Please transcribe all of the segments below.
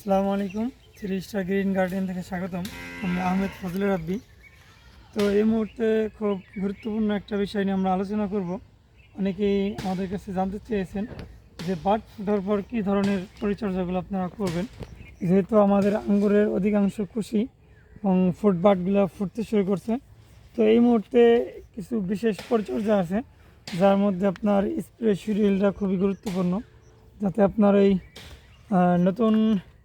আসসালামু আলাইকুম three star green garden থেকে স্বাগতম। আমি আহমেদ ফজলে রাব্বি তো এই মুহূর্তে খুব গুরুত্বপূর্ণ একটা বিষয় নিয়ে আমরা আলোচনা করব। অনেকেই আমাদের কাছে জানতে চেয়েছেন যে বার্ড ফুটার পর কী ধরনের পরিচর্যাগুলো আপনারা করবেন। যেহেতু আমাদের আঙ্গুরের অধিকাংশ খুশি এবং ফুড বার্ডগুলো ফুটতে শুরু করছে। তো এই মুহূর্তে কিছু বিশেষ পরিচর্যা আছে, যার মধ্যে আপনার স্প্রে শিডিউলটা খুবই গুরুত্বপূর্ণ, যাতে আপনার এই নতুন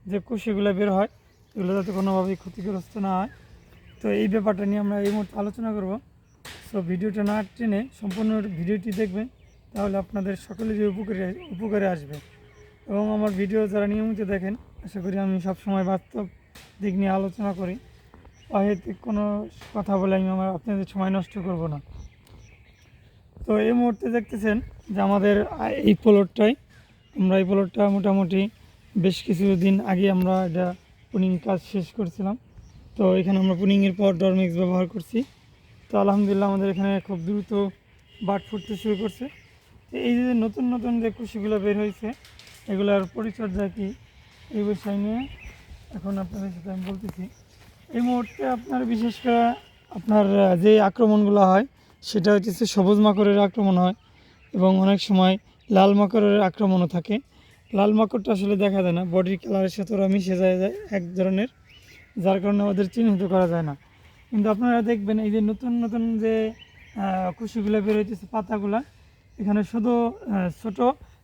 যে কুশিগুলো বের হয়, এগুলো যাতে কোনোভাবেই ক্ষতিগ্রস্ত না হয়। তো এই ব্যাপারটা নিয়ে আমরা এই মুহূর্তে আলোচনা করব। সো ভিডিওটা না টেনে সম্পূর্ণ ভিডিওটি দেখবেন, তাহলে আপনাদের সকলেরই উপকারে উপকারে আসবে। এবং আমার ভিডিও যারা নিয়মিত দেখেন, আশা করি আমি সবসময় বাস্তব দিক নিয়ে আলোচনা করি। অহেতুক কোনো কথা বলে আমি আমার, আপনাদের সময় নষ্ট করব না। তো এই মুহূর্তে দেখতেছেন যে আমাদের এই প্লটটাই আমরা এই প্লটটা মোটামুটি বেশ কিছুদিন আগে আমরা এটা পুনিং কাজ শেষ করছিলাম। তো এখানে আমরা পুনিংয়ের পর ডরমিক্স ব্যবহার করছি। তো আলহামদুলিল্লাহ আমাদের এখানে খুব দ্রুত বাট ফুটতে শুরু করছে। তো এই যে নতুন নতুন যে কুশিগুলো বের হয়েছে, এগুলোর পরিচর্যা কি এই বিষয় নিয়ে এখন আপনাদের সাথে আমি বলতেছি। এই মুহূর্তে আপনার বিশেষ করে আপনার যে আক্রমণগুলো হয়, সেটা হচ্ছে সবুজ মাকড়ের আক্রমণ হয় এবং অনেক সময় লাল মাকড়ের আক্রমণও থাকে। লাল মাকড়টা আসলে দেখা যায় না। বডির কালারের সাথে ওরা মিশে যায় এক ধরনের, যার কারণে ওদের চিহ্নিত করা যায় না। কিন্তু আপনারা দেখবেন এই যে নতুন নতুন যে কুশিগুলো বের হইতেছে, পাতাগুলা, এখানে শুধু ছোট,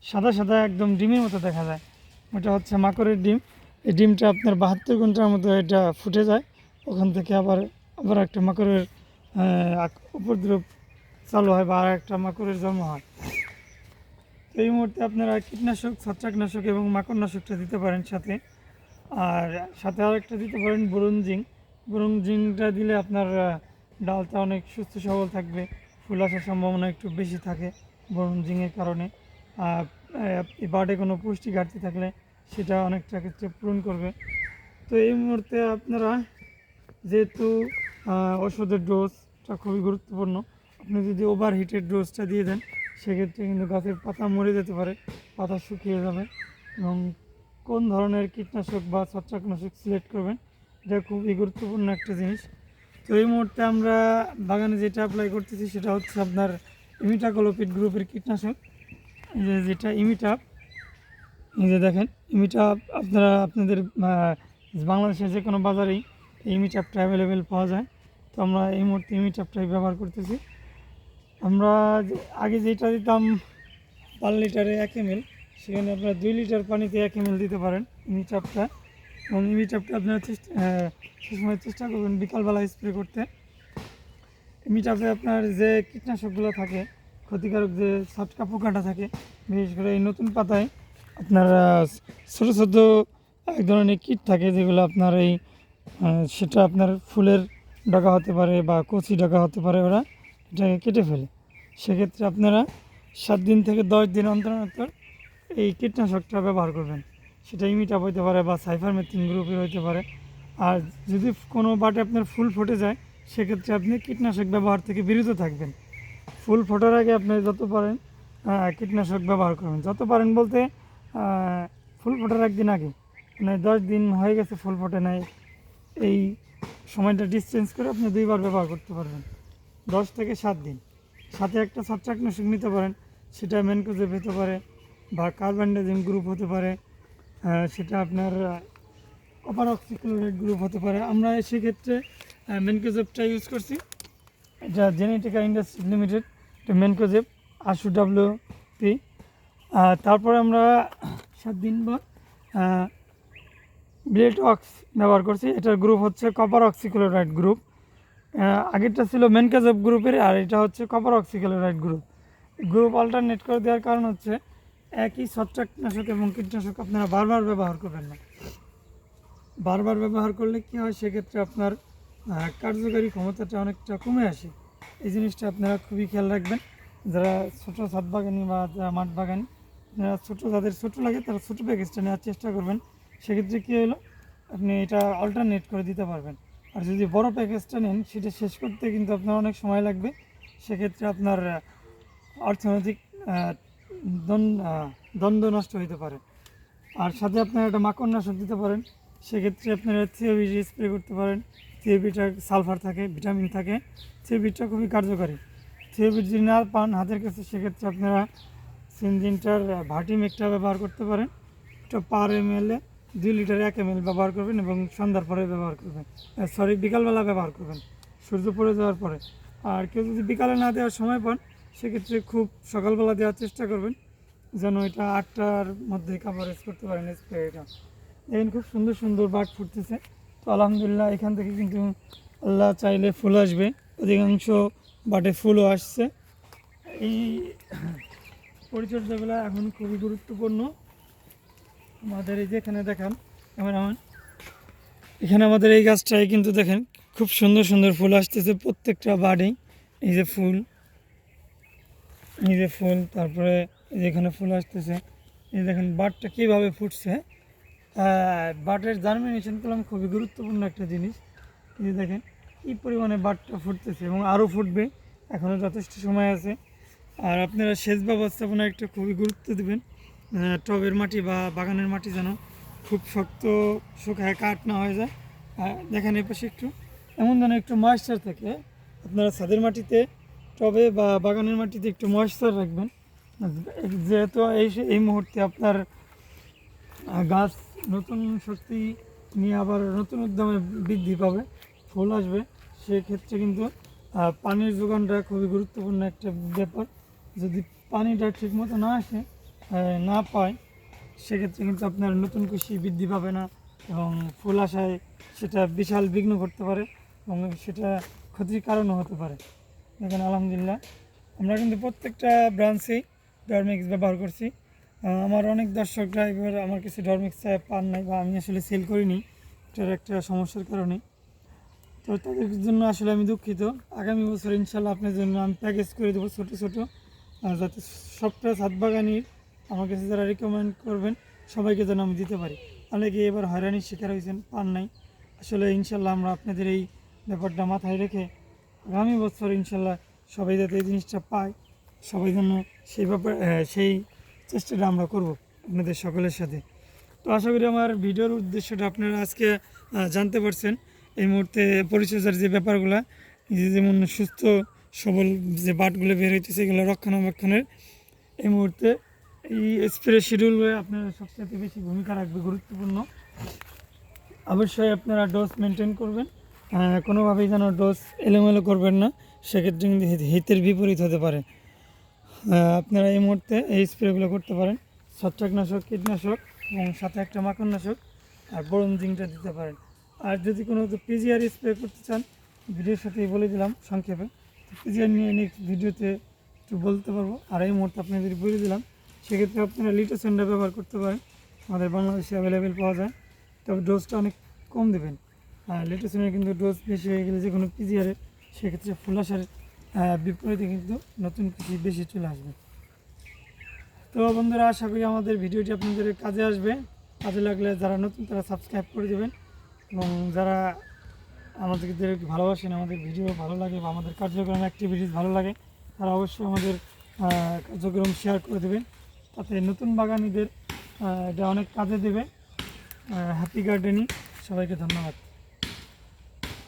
সাদা সাদা একদম ডিমের মতো দেখা যায়। ওটা হচ্ছে মাকড়ের ডিম। এই ডিমটা আপনার বাহাত্তর ঘণ্টার মতো এটা ফুটে যায়। ওখান থেকে আবার আবার একটা মাকড়ের উপদ্রব চালু হয় বা আর একটা মাকড়ের জন্ম হয়। তো এই মুহূর্তে আপনারা কীটনাশক ছত্রাকনাশক এবং মাকড়নাশকটা দিতে পারেন সাথে। আর সাথে আরেকটা দিতে পারেন বরুণজিং বরুণজিংটা দিলে আপনার ডালটা অনেক সুস্থ সবল থাকবে ফুল আসার সম্ভাবনা একটু বেশি থাকে বরুণজিংয়ের কারণে। আর আহ, এই বার্ডে কোনো পুষ্টি ঘাটতি থাকলে সেটা অনেকটা ক্ষেত্রে পূরণ করবে। তো এই মুহূর্তে আপনারা যেহেতু ওষুধের ডোজটা খুবই গুরুত্বপূর্ণ আপনি যদি ওভার হিটের ডোজটা দিয়ে দেন সেক্ষেত্রে কিন্তু গাছের পাতা মরে যেতে পারে, পাতা শুকিয়ে যাবে এবং কোন ধরনের কীটনাশক বা ছত্রাকনাশক সিলেক্ট করবেন, এটা খুবই গুরুত্বপূর্ণ একটা জিনিস। তো এই মুহূর্তে আমরা বাগানে যেটা অ্যাপ্লাই করতেছি সেটা হচ্ছে আপনার ইমিটাকোলোপিড গ্রুপের কীটনাশক। যেটা ইমিটাপ, এই যে দেখেন, ইমিটাপ আপনারা, আপনাদের বাংলাদেশের যে কোনো বাজারেই এই ইমিটাপটা অ্যাভেলেবেল পাওয়া যায়। তো আমরা এই মুহূর্তে ইমিটাপটাই ব্যবহার করতেছি। আমরা আগে যেটা দিতাম পার লিটারে এক এম সেখানে আপনারা দুই লিটার পানিতে এক এম এল দিতে পারেন ইমিটাপটা এবং ইমিটাপটা আপনারা চেষ্টা সবসময় চেষ্টা করবেন বিকালবেলা স্প্রে করতে। ইমিটাপে আপনার যে কীটনাশকগুলো থাকে, ক্ষতিকারক যে ছটকা পোকাটা থাকে, বিশেষ করে এই নতুন পাতায় আপনার ছোটো ছোটো এক ধরনের কীট থাকে যেগুলো আপনার এই সেটা আপনার ফুলের ডাকা হতে পারে বা কচি ডাকা হতে পারে ওরা। এটাকে কেটে ফেলে। সেক্ষেত্রে আপনারা সাত দিন থেকে দশ দিন অন্তর অন্তর এই কীটনাশকটা ব্যবহার করবেন। সেটা ইমিটাপ হইতে পারে বা সাইফার মেথিন গ্রুপের হইতে পারে। আর যদি কোনো বাটে আপনার ফুল ফুটে যায়, সেক্ষেত্রে আপনি কীটনাশক ব্যবহার থেকে বিরত থাকবেন। ফুল ফোটার আগে আপনি যত পারেন কীটনাশক ব্যবহার করবেন। যত পারেন বলতে ফুল ফোটার একদিন আগে। মানে দশ দিন হয়ে গেছে ফুল ফোটে নাই। এই সময়টা ডিসটেন্স করে আপনি দুইবার ব্যবহার করতে পারবেন। দশ থেকে সাত দিন। সাথে একটা ছত্রাকনাশক নিতে পারেন, সেটা ম্যানকোজেব হতে পারে বা কার্বানডাজিম গ্রুপ হতে পারে সেটা আপনার কপার অক্সিক্লোরাইড গ্রুপ হতে পারে। আমরা সেক্ষেত্রে ম্যানকোজেবটা ইউজ করছি। এটা জেনেটিকা ইন্ডাস্ট্রি লিমিটেড, এটা ম্যানকোজেব আশু ডাব্লিউ পি তারপরে আমরা সাত দিন পর ব্লেড অক্স ব্যবহার করছি। এটার গ্রুপ হচ্ছে কপার অক্সিক্লোরাইড গ্রুপ আগেরটা ছিল মেনকাজেব গ্রুপের, আর এটা হচ্ছে copper oxychloride group. Group alternate করে দেওয়ার কারণ হচ্ছে একই ছত্রাকনাশক এবং কীটনাশক আপনারা বারবার ব্যবহার করবেন না। বারবার ব্যবহার করলে কী হয়, সেক্ষেত্রে আপনার কার্যকারী ক্ষমতাটা অনেকটা কমে আসে। এই জিনিসটা আপনারা খুবই খেয়াল রাখবেন। যারা ছোটো ছাদ বাগানি বা যারা মাঠ বাগানি, যারা ছোটো, যাদের ছোটো লাগে তারা ছোটো প্যাকেজটা নেওয়ার চেষ্টা করবেন। সেক্ষেত্রে কী হলো, আপনি এটা অল্টারনেট করে দিতে পারবেন। আর যদি বড় প্যাকেজটা নেন, সেটা শেষ করতে কিন্তু আপনার অনেক সময় লাগবে। সেক্ষেত্রে আপনার অর্থনৈতিক দ্বন্দ্ব নষ্ট হতে পারে। আর সাথে আপনারা একটা মাকড়নাশক দিতে পারেন। সেক্ষেত্রে আপনারা থিওবি স্প্রে করতে পারেন থিওবিটার সালফার থাকে ভিটামিন থাকে। থিওবিটা খুবই কার্যকারী। থিওবিট যদি না পান হাতের কাছে, সেক্ষেত্রে আপনারা সিনজিনটার ভাটিমেকটা ব্যবহার করতে পারেন। এটা পার এম এলে দুই লিটার এক এম ব্যবহার করবেন এবং সন্ধ্যার পরে ব্যবহার করবেন। সরি বিকালবেলা ব্যবহার করবেন। সূর্য পড়ে যাওয়ার পরে। আর কেউ যদি বিকালে না দেওয়ার সময় পান, সেক্ষেত্রে খুব সকালবেলা দেওয়ার চেষ্টা করবেন, যেন এটা আটটার মধ্যে কাভারেজ করতে পারেন স্প্রেটা দেখেন খুব সুন্দর সুন্দর বাট ফুটতেছে। তো আলহামদুলিল্লাহ এখান থেকে কিন্তু আল্লাহ চাইলে ফুল আসবে। অধিকাংশ বাটে ফুলও আসছে। এই পরিচর্যাগুলো এখন খুবই গুরুত্বপূর্ণ। আমাদের এই যে এখানে দেখান ক্যামেরাম্যান এখানে আমাদের এই গাছটায় কিন্তু দেখেন খুব সুন্দর সুন্দর ফুল আসতেছে, প্রত্যেকটা বাড়ি। এই যে ফুল, এই যে ফুল, তারপরে এই যে এখানে ফুল আসতেছে। এই দেখেন বাটটা কীভাবে ফুটছে। বাটের জার্মিনেশন করলাম খুবই গুরুত্বপূর্ণ একটা জিনিস। এই যে দেখেন কী পরিমাণে বাটটা ফুটতেছে এবং আরও ফুটবে এখনও যথেষ্ট সময় আছে। আর আপনারা সেচ ব্যবস্থাপনা একটা খুবই গুরুত্ব দেবেন। টবের মাটি বা বাগানের মাটি যেন খুব শক্ত, শুকায়, কাঠ না হয়ে যায়। দেখেন এ পাশে একটু, এমন যেন একটু ময়েশ্চার থাকে। আপনারা ছাদের মাটিতে, টবে বা বাগানের মাটিতে একটু ময়েশ্চার রাখবেন। যেহেতু এই এই মুহূর্তে আপনার গাছ নতুন শক্তি নিয়ে আবার নতুন উদ্যমে বৃদ্ধি পাবে, ফুল আসবে। সেক্ষেত্রে কিন্তু পানির যোগানটা খুবই গুরুত্বপূর্ণ একটা ব্যাপার। যদি পানিটা ঠিক মতো না আসে না পায়, সেক্ষেত্রে কিন্তু আপনার নতুন কৃষি বৃদ্ধি পাবে না এবং ফুল আসায় সেটা বিশাল বিঘ্ন করতে পারে এবং সেটা ক্ষতির কারণও হতে পারে। দেখেন, আলহামদুলিল্লাহ। আমরা কিন্তু প্রত্যেকটা ব্রাঞ্চেই ডরমিক্স ব্যবহার করছি। আমার অনেক দর্শকরা এবার আমার কাছে ডরমিক্স পান নাই বা আমি আসলে সেল করিনি, এটার একটা সমস্যার কারণে। তো তাদের জন্য আসলে আমি দুঃখিত। আগামী বছর ইনশাল্লাহ আপনার জন্য আমি প্যাকেজ করে দেবো ছোটো ছোটো যাতে সবটা সাত বাগানির আমার কাছে যারা রিকমেন্ড করবেন, সবাইকে যেন আমি দিতে পারি। অনেকে এবার হয়রানির শিকার হয়েছেন, পান নাই। আসলে ইনশাল্লাহ আমরা আপনাদের এই ব্যাপারটা মাথায় রেখে আগামী বছর ইনশাল্লাহ সবাই যাতে এই জিনিসটা পায়, সবাই যেন সেই ব্যাপার সেই চেষ্টাটা আমরা করব আপনাদের সকলের সাথে। তো আশা করি আমার ভিডিওর উদ্দেশ্যটা আপনারা আজকে জানতে পারছেন। এই মুহূর্তে পরিচর্যার যে ব্যাপারগুলো যেমন সুস্থ, সবল যে বাটগুলো বের হইতেছে, এগুলো রক্ষণাবেক্ষণের এই মুহূর্তে এই স্প্রে শিডিউল আপনার সবচেয়ে বেশি ভূমিকা রাখবে, গুরুত্বপূর্ণ। অবশ্যই আপনারা ডোজ মেনটেন করবেন। কোনোভাবেই যেন ডোজ এলোমেলো করবেন না, সেক্ষেত্রে কিন্তু হিতের বিপরীত হতে পারে। আপনারা এই মুহূর্তে এই স্প্রেগুলো করতে পারেন। ছত্রাকনাশক, কীটনাশক এবং সাথে একটা মাকড়নাশক আর বোরন জিঙ্কটা দিতে পারেন। আর যদি কোনো পিজিআর স্প্রে করতে চান, ভিডিওর সাথেই বলে দিলাম সংক্ষেপে। পিজিআর নিয়ে নেক্সট ভিডিওতে একটু বলতে পারব। আর এই মুহূর্তে আপনাদের বলে দিলাম সেক্ষেত্রে আপনারা লিটোসেন্ডা ব্যবহার করতে পারেন। আমাদের বাংলাদেশে অ্যাভেলেবেল পাওয়া যায়। তবে ডোজটা অনেক কম দেবেন। আর লিটোসেনের কিন্তু ডোজ বেশি হয়ে গেলে যে কোনো পিজিআরে সেক্ষেত্রে ফুল আসার বিপরীতে কিন্তু নতুন কিছু বেশি চলে আসবে। তো বন্ধুরা, আশা করি আমাদের ভিডিওটি আপনাদের কাজে আসবে। কাজে লাগলে যারা নতুন তারা সাবস্ক্রাইব করে দেবেন। এবং যারা আমাদেরকে ভালোবাসেন, আমাদের ভিডিও ভালো লাগে বা আমাদের কার্যক্রম অ্যাক্টিভিটিস ভালো লাগে, তারা অবশ্যই আমাদের কার্যক্রম শেয়ার করে দেবেন। তাতে নতুন বাগানিদের এটা অনেক কাজে দেবে। হ্যাপি গার্ডেনিং সবাইকে ধন্যবাদ।